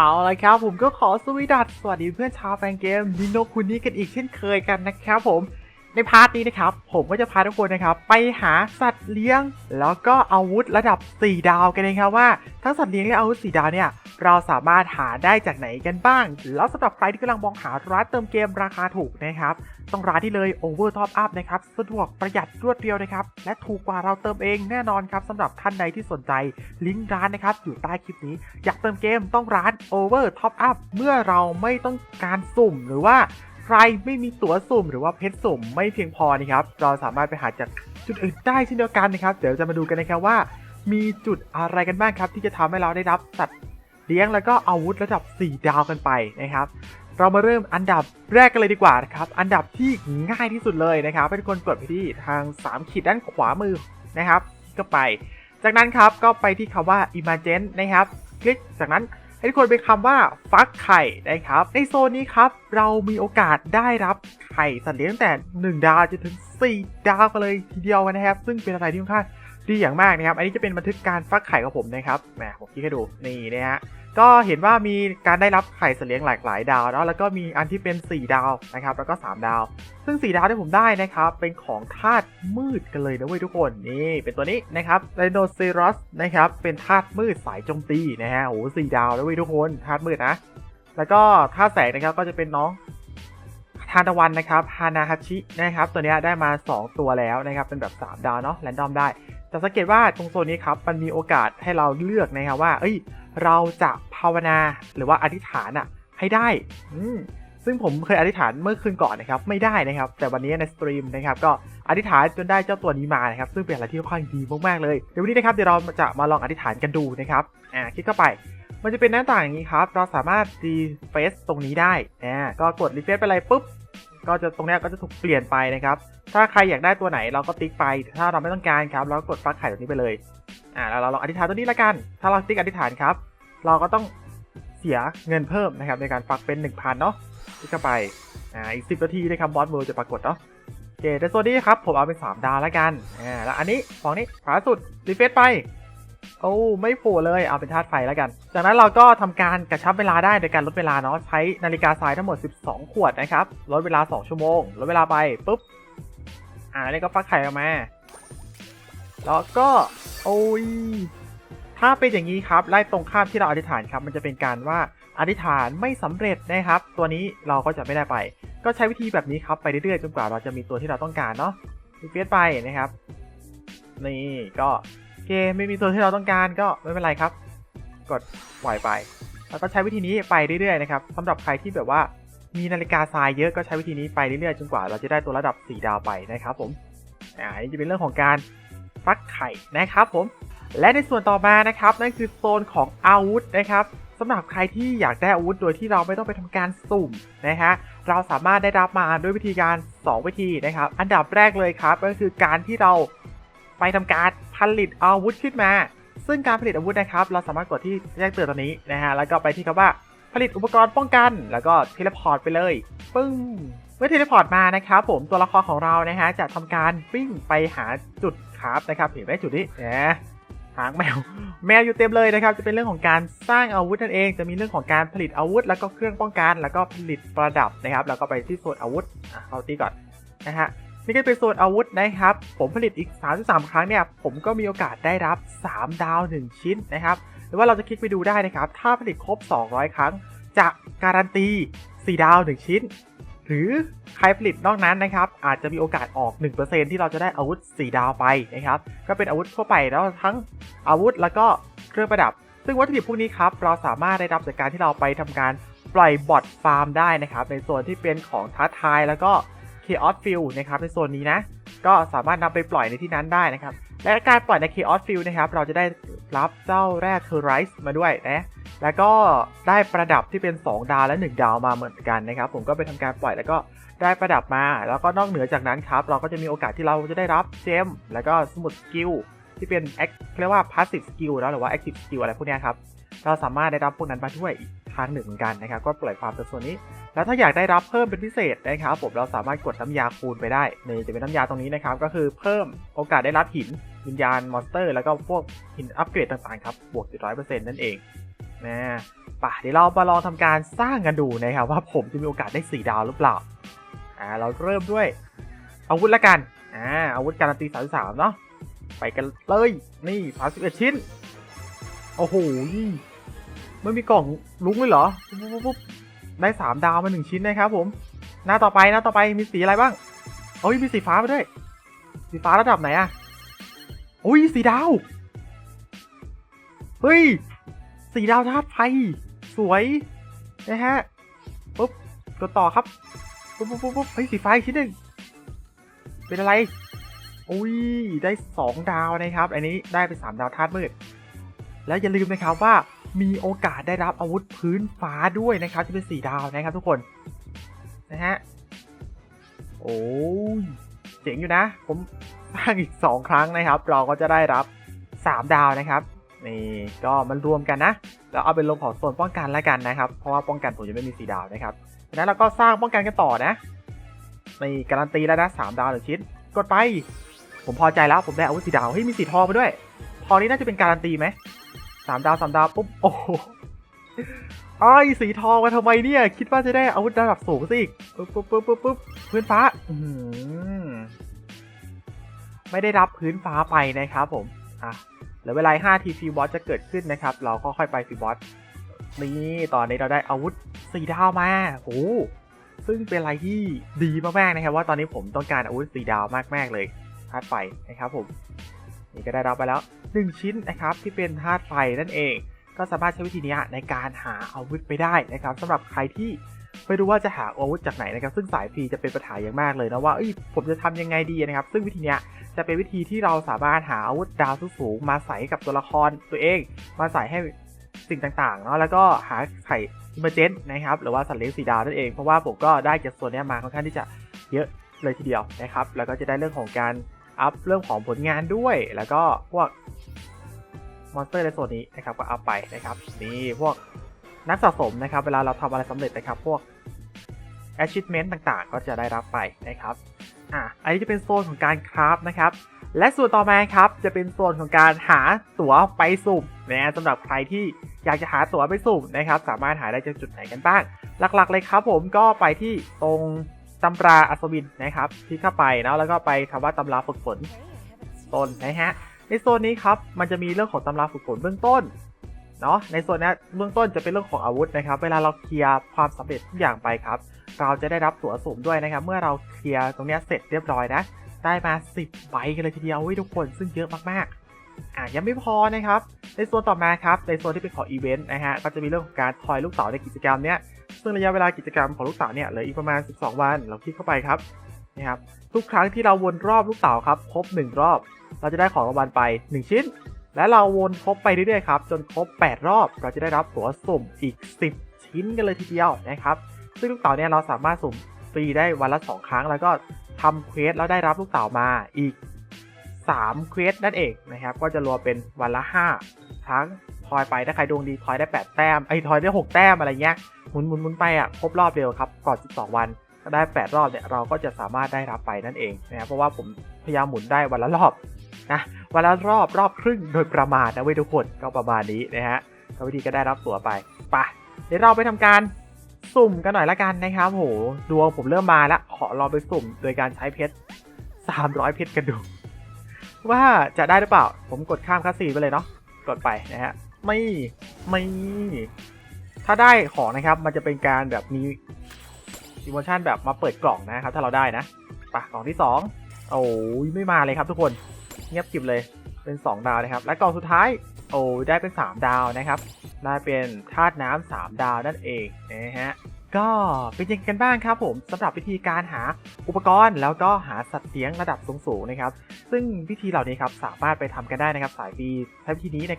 เอาละครับผมก็ขอสวีดัสสวัสดีเพื่อนชาวแฟนเกมนิโนคุนี้กันอีกเช่นเคยกันนะครับผม ในพาร์ทนี้นะครับ ผมก็จะพาทุกคนนะครับ ไปหาสัตว์เลี้ยง แล้วก็อาวุธระดับ 4 ดาวกันนะครับว่าทั้งสัตว์เลี้ยงและอาวุธ 4 ดาวเนี่ย เราสามารถหาได้จากไหนกันบ้าง แล้วสำหรับใครที่กำลังมองหาร้านเติมเกมราคาถูกนะครับ ต้องร้านที่เลย Over Top Up นะครับสะดวกประหยัดรวดเร็วนะครับ และถูกกว่าเราเติมเองแน่นอนครับสำหรับท่านใดที่สนใจลิงก์ร้านนะครับอยู่ใต้คลิปนี้ อยากเติมเกมต้องร้าน Over Top Up เมื่อเราไม่ต้องการสุ่มหรือว่า ใครไม่มีตั๋วสุ่มหรือว่าเพชรสุ่มไม่เพียงพอนะครับ เราสามารถไปหาจากจุดอื่นได้เช่นเดียวกันนะครับ เดี๋ยวจะมาดูกันนะครับว่า มีจุดอะไรกันบ้างครับ ที่จะทำให้เราได้รับสัตว์เลี้ยงแล้วก็อาวุธระดับ 4 ดาวกันไปนะครับ เรามาเริ่มอันดับแรกกันเลยดีกว่านะครับ อันดับที่ง่ายที่สุดเลยนะครับให้ทุกคนกดไปที่ทาง 3 ขีดด้านขวามือนะครับ ก็ไป จากนั้นครับก็ไปที่คำว่า Imagine นะครับ คลิกจากนั้น ให้ทุกคนไปคำว่าฟักไข่นะครับ ในโซนนี้ครับเรามีโอกาสได้รับไข่สัตว์เลี้ยงตั้งแต่ 1 ดาวจนถึง 4 ดาวกันเลยทีเดียวนะครับ ซึ่งเป็นอะไรที่ค่อนข้าง ดีอย่างมากนะครับ อันนี้จะเป็นบันทึกการฟักไข่ของผมนะครับแหมผมคลิกให้ดูนี่นะฮะก็เห็นว่ามีการได้รับไข่เสลียงหลากหลายดาวเนาะแล้วก็มีอันที่เป็น 4 ดาวนะครับ แล้วก็ 3 ดาว ซึ่ง 4 ดาวที่ผมได้นะครับ เป็นของธาตุมืดกันเลยนะเว้ยทุกคน นี่เป็นตัวนี้นะครับไดโนเซร u สนะครับ เป็นธาตุมืดสายโจมตีนะฮะโอ้สี่ดาวแล้วเว้ยทุกคนธาตุมืดนะ แล้วก็ธาตุแสงนะครับก็จะเป็นน้อง ทานตะวันนะครับฮานาฮาชินะครับตัวนี้ได้มา 2 ตัวแล้วนะครับเป็นแบบ 3 ดาวเนาะแรนดอมได้ แต่สังเกตว่าตรงโซนนี้ครับมันมีโอกาสให้เราเลือกนะครับว่า เอ้ย เราจะภาวนาหรือว่าอธิษฐานอะให้ได้อืมซึ่งผมเคยอธิษฐานเมื่อคืนก่อนนะครับไม่ได้นะครับ แต่วันนี้ในสตรีมนะครับก็อธิษฐานจนได้เจ้าตัวนี้มานะครับซึ่งเป็นอะไรที่ค่อนข้างดีมากๆเลยเดี๋ยววันนี้นะครับเดี๋ยวเราจะมาลองอธิษฐานกันดูนะครับอ่าคลิกเข้าไป มันจะเป็นหน้าต่างอย่างนี้ครับ เราสามารถรีเฟซตรงนี้ได้อ่าก็กดรีเฟซไปเลยปุ๊บ ก็จะตรงนี้ก็จะถูกเปลี่ยนไปนะครับ ถ้าใครอยากได้ตัวไหนเราก็ติ๊กไป ถ้าเราไม่ต้องการครับ เราก็กดฟักไข่ตรงนี้ไปเลย อ่าแล้วเราลองอธิษฐานตัวนี้ละกัน ถ้าเราติ๊กอธิษฐานครับ เราก็ต้องเสียเงินเพิ่มนะครับในการฟักเป็น 1,000เนาะติ๊กเข้าไป อ่า อีก 10 นาทีนะครับบอสเวิร์จะปรากฏเนาะโอเคแต่ตัวนี้ครับผมเอาเป็น 3 ดาวละกัน อ่า แล้วอันนี้ของนี้ขวาสุดรีเฟซไป โอ้ไม่โผล่เลยเอาเป็นธาตุไฟแล้วกัน จากนั้นเราก็ทำการกระชับเวลาได้โดยการลดเวลาเนาะใช้นาฬิกาทรายทั้งหมด 12 ขวดนะครับลดเวลา 2 ชั่วโมงลดเวลาไปปุ๊บอ่าแล้วก็ฟักไข่ออกมาแล้วก็โอ้ยถ้าเป็นอย่างนี้ครับไล่ตรงข้ามที่เราอธิษฐานครับ มันจะเป็นการว่าอธิษฐานไม่สำเร็จนะครับ ตัวนี้เราก็จะไม่ได้ไป ก็ใช้วิธีแบบนี้ครับไปเรื่อยๆจนกว่าเราจะมีตัวที่เราต้องการเนาะรีเฟซไปนะครับนี่ก็ เคไม่มีตัวที่เราต้องการก็ไม่เป็นไรครับ กดปล่อยไป แล้วก็ใช้วิธีนี้ไปเรื่อยๆนะครับสำหรับใครที่แบบว่ามีนาฬิกาทรายเยอะก็ใช้วิธีนี้ไปเรื่อยๆจนกว่าเราจะได้ตัวระดับ 4 ดาวไปนะครับผมอ่าอันนี้จะเป็นเรื่องของการฟักไข่นะครับผมและในส่วนต่อมานะครับนั่นคือโซนของอาวุธนะครับสำหรับใครที่อยากได้อาวุธโดยที่เราไม่ต้องไปทำการสุ่มนะฮะเราสามารถได้รับมาด้วยวิธีการ 2 วิธีนะครับ อันดับแรกเลยครับ ก็คือการที่เราไปทำการ ผลิตอาวุธขึ้นมา ซึ่งการผลิตอาวุธนะครับ เราสามารถกดที่แจ้งเตือนตัวนี้นะฮะ แล้วก็ไปที่คำว่าผลิตอุปกรณ์ป้องกัน แล้วก็เทเลพอร์ตไปเลย ปึ้ง เมื่อเทเลพอร์ตมานะครับผม ตัวละครของเรานะฮะ จะทำการวิ่งไปหาจุดครับนะครับ เห็นไหมจุดนี้นะหางแมว แมวอยู่เต็มเลยนะครับ จะเป็นเรื่องของการสร้างอาวุธนั่นเอง จะมีเรื่องของการผลิตอาวุธ แล้วก็เครื่องป้องกัน แล้วก็ผลิตประดับนะครับ แล้วก็ไปที่โซนอาวุธเข้าตีก่อนนะฮะ นี่ก็เป็นโซนอาวุธนะครับ ผมผลิตอีก 33 ครั้งเนี่ย ผมก็มีโอกาสได้รับ 3 ดาว 1 ชิ้นนะครับ หรือว่าเราจะคลิกไปดูได้นะครับ ถ้าผลิตครบ 200 ครั้ง จะการันตี 4 ดาว 1 ชิ้น หรือใครผลิตนอกนั้นนะครับ อาจจะมีโอกาสออก 1%ที่เราจะได้อาวุธ 4 ดาวไปนะครับ ก็เป็นอาวุธทั่วไปแล้วทั้งอาวุธแล้วก็เครื่องประดับ ซึ่งวัตถุดิบพวกนี้ครับ เราสามารถได้รับจากการที่เราไปทำการปล่อยบอทฟาร์มได้นะครับ ในโซนที่เป็นของท้าทายแล้วก็ Chaos Field นะครับในโซนนี้นะ ก็สามารถนำไปปล่อยในที่นั้นได้นะครับ และการปล่อยใน Chaos Field นะครับ เราจะได้รับเจ้าแร่เทอร์ไรส์มาด้วยนะ แล้วก็ได้ประดับที่เป็น 2 ดาวและ 1 ดาวมาเหมือนกันนะครับ ผมก็ไปทำการปล่อยแล้วก็ได้ประดับมา แล้วก็นอกเหนือจากนั้นครับ เราก็จะมีโอกาสที่เราจะได้รับเจมแล้วก็สมุดสกิลที่เป็นเรียกว่า Passive Skill แล้วหรือว่า Active Skill อะไรพวกนี้ครับ เราสามารถได้รับพวกนั้นมาด้วยอีกทางหนึ่งเหมือนกันนะครับ ก็ปล่อยความเป็นส่วนนี้ แล้วถ้าอยากได้รับเพิ่มเป็นพิเศษนะครับผมเราสามารถกดน้ำยาคูณไปได้นี่จะเป็นน้ำยาตรงนี้นะครับก็คือเพิ่มโอกาสได้รับหินวิญญาณมอนสเตอร์ แล้วก็พวกหินอัปเกรดต่างๆครับบวก700%นั่นเองนะป่ะเดี๋ยวเรามาลองทำการสร้างกันดูนะครับว่าผมจะมีโอกาสได้4ดาวหรือเปล่าอ่าเราเริ่มด้วยอาวุธละกันอ่าอาวุธการันตี33เนาะไปกันเลยนี่31ชิ้นโอ้โหไม่มีกล่องลุ้งเลยเหรอปุ๊บปุ๊บปุ๊บ ได้สามดาวมาหนึ่งชิ้นนะครับผม หน้าต่อไปหน้าต่อไปมีสีอะไรบ้างโอ้ยมีสีฟ้ามาด้วย สีฟ้าระดับไหนอะโอ้ยสีดาวเฮ้ยสีดาวธาตุไฟสวยนะฮะปุ๊บกดต่อครับปุ๊บปุ๊บปุ๊บเฮ้ยสีฟ้าอีกชิ้นหนึ่งเป็นอะไรอุ้ยได้สองดาวนะครับ อันนี้ได้เป็นสามดาวธาตุมืด แล้วอย่าลืมนะครับว่า มีโอกาสได้รับอาวุธพื้นฟ้าด้วยนะครับที่เป็นสีดาวนะครับทุกคนนะฮะโอ้ยเจ๋งอยู่นะ ผมสร้างอีก 2 ครั้งนะครับ เราก็จะได้รับ 3 ดาวนะครับนี่ก็มันรวมกันนะแล้วเอาเป็นลงของโซนป้องกันแล้วกันนะครับ เพราะว่าป้องกันผมยังไม่มีสีดาวนะครับดังนั้นเราก็สร้างป้องกันกันต่อนะนี่การันตีแล้วนะสามดาวหนึ่งชิ้น กดไป ผมพอใจแล้วผมได้อาวุธสีดาวเฮ้ยมีสีทองมาด้วยทองนี้น่าจะเป็นการันตีไหม สามดาวสามดาวปุ๊บโอ้ไอ้ายสีทองมาทำไมเนี่ย คิดว่าจะได้อาวุธระดับสูงซะอีกปุ๊บปุ๊บปุ๊บปุ๊บปุ๊บพื้นฟ้าอือหือไม่ได้รับพื้นฟ้าไปนะครับผมอะเหลือเวลา5ทีฟีบอสจะเกิดขึ้นนะครับ เราก็ค่อยไปฟีบอสนี่ตอนนี้เราได้อาวุธสีดาวมาโอ้ซึ่งเป็นอะไรที่ดีมากๆนะครับ ว่าตอนนี้ผมต้องการอาวุธสีดาวมากๆเลยธาตุไฟนะครับผม นี่ก็ได้รับไปแล้ว 1 ชิ้นนะครับที่เป็นธาตุไฟนั่นเอง ก็สามารถใช้วิธีนี้ในการหาอาวุธไปได้นะครับสำหรับใครที่ไม่รู้ว่าจะหาอาวุธจากไหนนะครับ ซึ่งสายฟรีจะเป็นปัญหาอย่างมากเลยนะว่าเอ้ยผมจะทำยังไงดีนะครับ ซึ่งวิธีนี้จะเป็นวิธีที่เราสามารถหาอาวุธดาวสูงมาใส่กับตัวละครตัวเอง มาใส่ให้สิ่งต่างๆเนาะแล้วก็หาไข่อิมเมอร์เจนนะครับหรือว่าสัตว์เลี้ยงสีดาวนั่นเองเพราะว่าผมก็ได้จากส่วนนี้มาค่อนข้างที่จะเยอะเลยทีเดียวนะครับ แล้วก็จะได้เรื่องของการ อัพเรื่องของผลงานด้วย แล้วก็พวกมอนสเตอร์ในโซนนี้นะครับก็อัพไปนะครับนี่พวกนักสะสมนะครับ เวลาเราทำอะไรสำเร็จนะครับ พวก achievement ต่างๆ ก็จะได้รับไปนะครับอะอันนี้จะเป็นโซนของการคราฟนะครับ และส่วนต่อมาครับจะเป็นโซนของการหาตั๋วไปสุ่มนะสำหรับใครที่อยากจะหาตั๋วไปสุ่มนะครับ สามารถหาได้จากจุดไหนกันบ้าง หลักๆเลยครับผมก็ไปที่ตรง ตำราอัศวินนะครับที่เข้าไปนะแล้วก็ไปคำว่าตำราฝึกฝนโซนนะฮะในโซนนี้ครับมันจะมีเรื่องของตำราฝึกฝนเบื้องต้นเนาะในโซนนี้เบื้องต้นจะเป็นเรื่องของอาวุธนะครับ เวลาเราเคลียร์ความสำเร็จทุกอย่างไปครับ เราจะได้รับตั๋วสมด้วยนะครับ เมื่อเราเคลียร์ตรงนี้เสร็จเรียบร้อยนะ ได้มา 10ใบกันเลยทีเดียวเว้ยทุกคนซึ่งเยอะมากๆ อะยังไม่พอนะครับ ในโซนต่อมาครับ ในโซนที่เป็นของอีเวนต์นะฮะ ก็จะมีเรื่องของการทอยลูกเต๋าในกิจกรรมเนี้ย ซึ่งระยะเวลากิจกรรมของลูกเต๋าเนี่ยเหลืออีกประมาณ 12 วัน เราคลิกเข้าไปครับนะครับ ทุกครั้งที่เราวนรอบลูกเต๋าครับ ครบ 1 รอบ เราจะได้ของรางวัลไป 1 ชิ้น และเราวนครบไปเรื่อยๆครับ จนครบ 8 รอบ เราจะได้รับตั๋วสุ่มอีก 10 ชิ้นกันเลยทีเดียวนะครับ ซึ่งลูกเต๋าเนี่ยเราสามารถสุ่มฟรีได้วันละ 2 ครั้ง แล้วก็ทำเควสแล้วได้รับลูกเต๋ามาอีก 3เควสนั่นเองนะครับ ก็จะรวมเป็นวันละ 5 ครั้งทอยไปถ้าใครดวงดีทอยได้ 8 แต้มไอ้ทอยได้ 6 แต้มอะไรเงี้ยหมุนหมุนหมุนไปอะครบรอบเดียวครับก่อน 12 วันก็ได้ 8 รอบเนี่ยเราก็จะสามารถได้รับไปนั่นเองนะครับเพราะว่าผมพยายามหมุนได้วันละรอบนะวันละรอบรอบครึ่งโดยประมาณนะเว้ยทุกคนก็ประมาณนี้นะฮะก็วิธีก็ได้รับตั๋วไปไปเดี๋ยวเราไปทำการสุ่มกันหน่อยละกันนะครับโหดวงผมเริ่มมาแล้วขอลองไปสุ่ม โดยการใช้เพชร300 เพชรกันดู ว่าจะได้หรือเปล่า ผมกดข้ามคัสซีไปเลยเนาะกดไปนะฮะไม่ไม่ถ้าได้ของนะครับ มันจะเป็นการแบบมีอิโมชันแบบมาเปิดกล่องนะครับ ถ้าเราได้นะปะกล่องที่2โอ้ยไม่มาเลยครับทุกคนเงียบกิบเลยเป็น 2 ดาวนะครับ และกล่องสุดท้าย โอ้ได้เป็น 3 ดาวนะครับ ได้เป็นธาตุน้ำสามดาวนั่นเองนะฮะ ก็เป็นยังไงกันบ้างครับผมสำหรับวิธีการหาอุปกรณ์ แล้วก็หาสัตว์เลี้ยงระดับสูงๆนะครับ ซึ่งวิธีเหล่านี้ครับสามารถไปทำกันได้นะครับสายฟรีใช้วิธีนี้ใน